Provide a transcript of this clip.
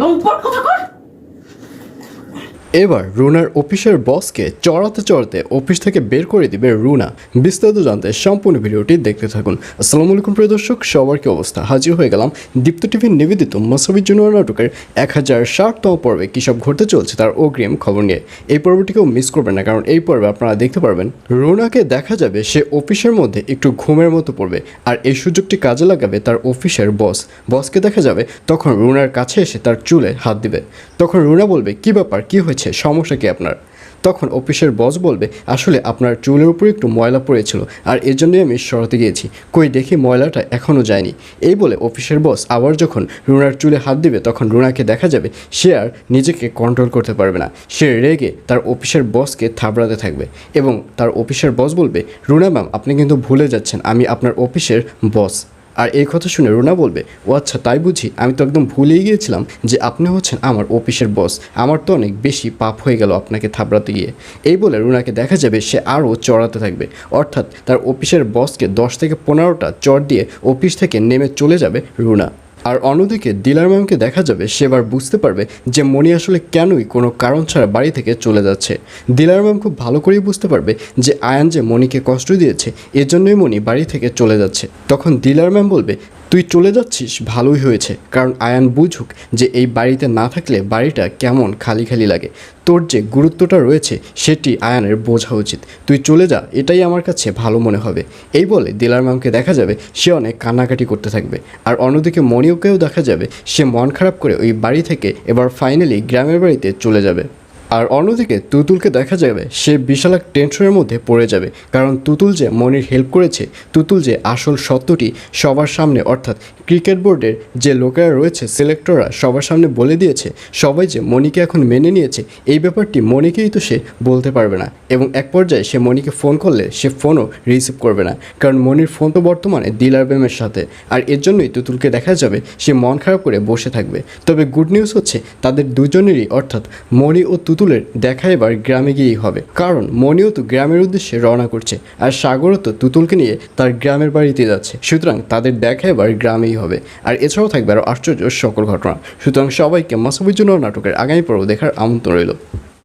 লম্পট কথা কর এবার রুনার অফিসের বসকে চড়াতে চড়াতে অফিস থেকে বের করে দিবে রুনা। বিস্তারিত জানতে সম্পূর্ণ ভিডিওটি দেখতে থাকুন। আসসালামু আলাইকুম, প্রিয় দর্শক, সবার কি অবস্থা? হাজির হয়ে গেলাম দীপ্ত টিভির নিবেদিত মাসাবি জুনিয়র নাটকের এক হাজার ষাটতম পর্বে কী সব ঘটতে চলছে তার অগ্রিম খবর নিয়ে। এই পর্বটিকেও মিস করবেন না, কারণ এই পর্বে আপনারা দেখতে পারবেন, রুনাকে দেখা যাবে সে অফিসের মধ্যে একটু ঘুমের মতো পড়বে আর এই সুযোগটি কাজে লাগাবে তার অফিসের বস। বসকে দেখা যাবে তখন রুনার কাছে এসে তার চুলে হাত দিবে। তখন রুনা বলবে, কি ব্যাপার? কি হয়েছে? সমস্যা কি আপনার? তখন অফিসের বস বলবে, আসলে আপনার চুলের উপরে একটু ময়লা পড়েছিল, আর এর জন্যই আমি সরাতে গিয়েছি। কই দেখি ময়লাটা এখনও যায়নি। এই বলে অফিসের বস আবার যখন রুনার চুলে হাত দিবে, তখন রুনাকে দেখা যাবে সে আর নিজেকে কন্ট্রোল করতে পারবে না। সে রেগে তার অফিসের বসকে থাবড়াতে থাকবে এবং তার অফিসের বস বলবে, রুনা ম্যাম, আপনি কিন্তু ভুলে যাচ্ছেন, আমি আপনার অফিসের বস। আর এই কথা শুনে রুনা বলবে, ও আচ্ছা তাই বুঝি আমি তো একদম ভুলেই গিয়েছিলাম যে আপনি হচ্ছেন আমার অফিসের বস। আমার তো অনেক বেশি পাপ হয়ে গেল আপনাকে থাবড়াতে গিয়ে। এই বলে রুনাকে দেখা যাবে সে আরও চড়াতে থাকবে। অর্থাৎ তার অফিসের বসকে দশ থেকে পনেরোটা চড় দিয়ে অফিস থেকে নেমে চলে যাবে রুনা। আর অন্যদিকে ডিলার ম্যামকে দেখা যাবে সেবার বুঝতে পারবে যে মনি আসলে কেনই কোনো কারণ ছাড়া বাড়ি থেকে চলে যাচ্ছে। ডিলার ম্যাম খুব ভালো করেই বুঝতে পারবে যে আয়ান যে মনিকে কষ্ট দিয়েছে, এজন্যই মনি বাড়ি থেকে চলে যাচ্ছে। তখন ডিলার ম্যাম বলবে তুই চলে যাচ্ছিস? ভালোই হয়েছে। কারণ আয়ান বুঝুক যে এই বাড়িতে না থাকলে বাড়িটা কেমন খালি খালি লাগে। তোর যে গুরুত্বটা রয়েছে, সেটি আয়ানের বোঝা উচিত। তুই চলে যা, এটাই আমার কাছে ভালো মনে হবে। এই বলে দিলার ম্যামকে দেখা যাবে, সে অনেক কান্নাকাটি করতে থাকবে। আর অন্যদিকে মণিওকেও দেখা যাবে, সে মন খারাপ করে ওই বাড়ি থেকে এবার ফাইনালি গ্রামের বাড়িতে চলে যাবে। আর অন্যদিকে তুতুলকে দেখা যাবে সে বিশাল এক টেনশনের মধ্যে পড়ে যাবে। কারণ তুতুল যে মনির হেল্প করেছে, তুতুল যে আসল সত্যটি সবার সামনে, অর্থাৎ ক্রিকেট বোর্ডের যে লোকেরা রয়েছে সিলেক্টররা সবার সামনে বলে দিয়েছে, সবাই যে মনিকে এখন মেনে নিয়েছে, এই ব্যাপারটি মনিকেই তো সে বলতে পারবে না। এবং এক পর্যায়ে সে মনিকে ফোন করলে সে ফোনও রিসিভ করবে না। কারণ মনির ফোন তো বর্তমানে দিলার ব্যামের সাথে। আর এর জন্যই তুতুলকে দেখা যাবে সে মন খারাপ করে বসে থাকবে। তবে গুড নিউজ হচ্ছে, তাদের দুজনেরই, অর্থাৎ মনি ও তুতুলের দেখা এবার গ্রামে গিয়েই হবে। কারণ মনিও তো গ্রামের উদ্দেশ্যে রওনা করছে আর সাগরও তো তুতুলকে নিয়ে তার গ্রামের বাড়িতে যাচ্ছে। সুতরাং তাদের দেখা এবার গ্রামেই হবে। আর এছাড়াও থাকবে আরও আশ্চর্য সকল ঘটনা। সুতরাং সবাইকে মাসাবির জন্য নাটকের আগামী পর্ব দেখার আমন্ত্রণ রইল।